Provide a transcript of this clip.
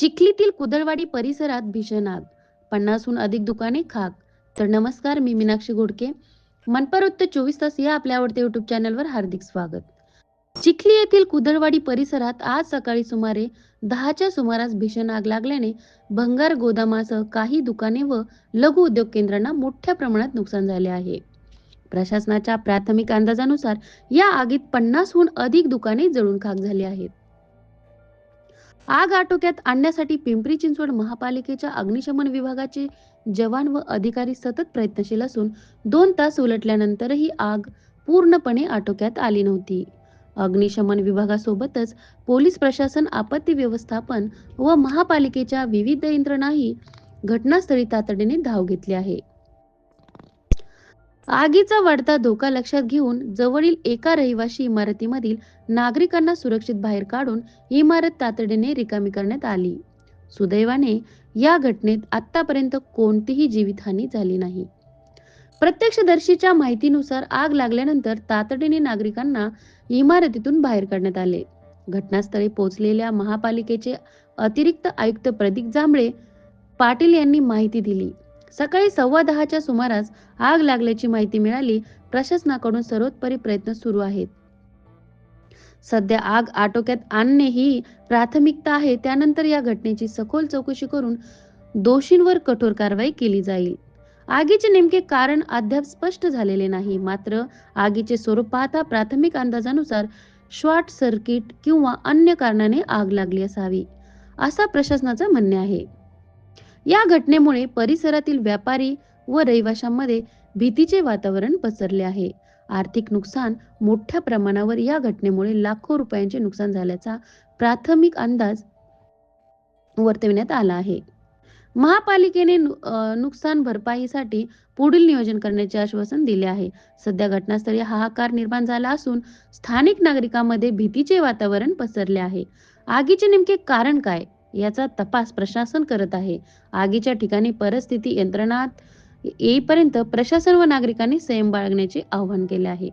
चिखलीतील कुदळवाडी परिसरात भीषण आग. पन्नासहून अधिक दुकाने खाक. तर नमस्कार मी मीनाक्षी घोडके. मनपरोत्तर चोवीस तास या आपल्या आवडत्या युट्यूब चॅनलवर हार्दिक स्वागत. चिखली येथील कुदळवाडी परिसरात आज सकाळी सुमारे दहाच्या सुमारास भीषण आग लागल्याने भंगार गोदामासह काही दुकाने व लघु उद्योग केंद्रांना मोठ्या प्रमाणात नुकसान झाले आहे. प्रशासनाच्या प्राथमिक अंदाजानुसार या आगीत पन्नासहून अधिक दुकाने जळून खाक झाली आहेत. आग आटोक्यात आणण्यासाठी पिंपरी चिंचवड महापालिकेच्या अग्निशमन विभागाचे जवान व अधिकारी सतत प्रयत्नशील असून दोन तास उलटल्यानंतरही आग पूर्णपणे आटोक्यात आली नव्हती. अग्निशमन विभागासोबतच पोलीस प्रशासन आपत्ती व्यवस्थापन व महापालिकेच्या विविध यंत्रणाही घटनास्थळी तातडीने धाव घेतली आहे. आगीचा वाढता धोका लक्षात घेऊन जवळील एका रहिवाशी इमारतीमधील नागरिकांना सुरक्षित बाहेर काढून इमारत तातडीने रिकामी करण्यात आली. सुदैवाने या घटनेत आतापर्यंत कोणतीही जीवितहानी झाली नाही. प्रत्यक्षदर्शीच्या माहितीनुसार आग लागल्यानंतर तातडीने नागरिकांना इमारतीतून बाहेर काढण्यात आले. घटनास्थळी पोहोचलेल्या महापालिकेचे अतिरिक्त आयुक्त प्रदीप जांभळे पाटील यांनी माहिती दिली. सकाळी सव्वा दहाच्या सुमारास आग लागल्याची माहिती मिळाली. प्रशासनाकडून सर्वोत्परी प्रयत्न सुरू आहेत. सध्या आग आटोक्यात आणणे ही प्राथमिकता आहे. त्यानंतर या घटनेची सखोल चौकशी करून दोषींवर कठोर कारवाई केली जाईल. आगीचे नेमके कारण अद्याप स्पष्ट झालेले नाही. मात्र आगीचे स्वरूप पाहता प्राथमिक अंदाजानुसार शॉर्ट सर्किट किंवा अन्य कारणाने आग लागली असावी असा प्रशासनाचं म्हणणे आहे. या घटनेमुळे परिसरातील व्यापारी व रहिवाशांमध्ये भीतीचे वातावरण पसरले आहे. आर्थिक नुकसान मोठ्या प्रमाणावर या घटनेमुळे लाखो रुपयांचे नुकसान झाल्याचा प्राथमिक अंदाज वर्तविण्यात आला आहे. महापालिकेने नुकसान भरपाईसाठी पुढील नियोजन करण्याचे आश्वासन दिले आहे. सध्या घटनास्थळी हाहाकार निर्माण झाला असून स्थानिक नागरिकांमध्ये भीतीचे वातावरण पसरले आहे. आगीचे नेमके कारण काय? याचा तपास प्रशासन करत आहे. आगीच्या ठिकाणी परिस्थिती यंत्रणात येईपर्यंत प्रशासन व नागरिकांनी संयम बाळगण्याचे आवाहन केले आहे.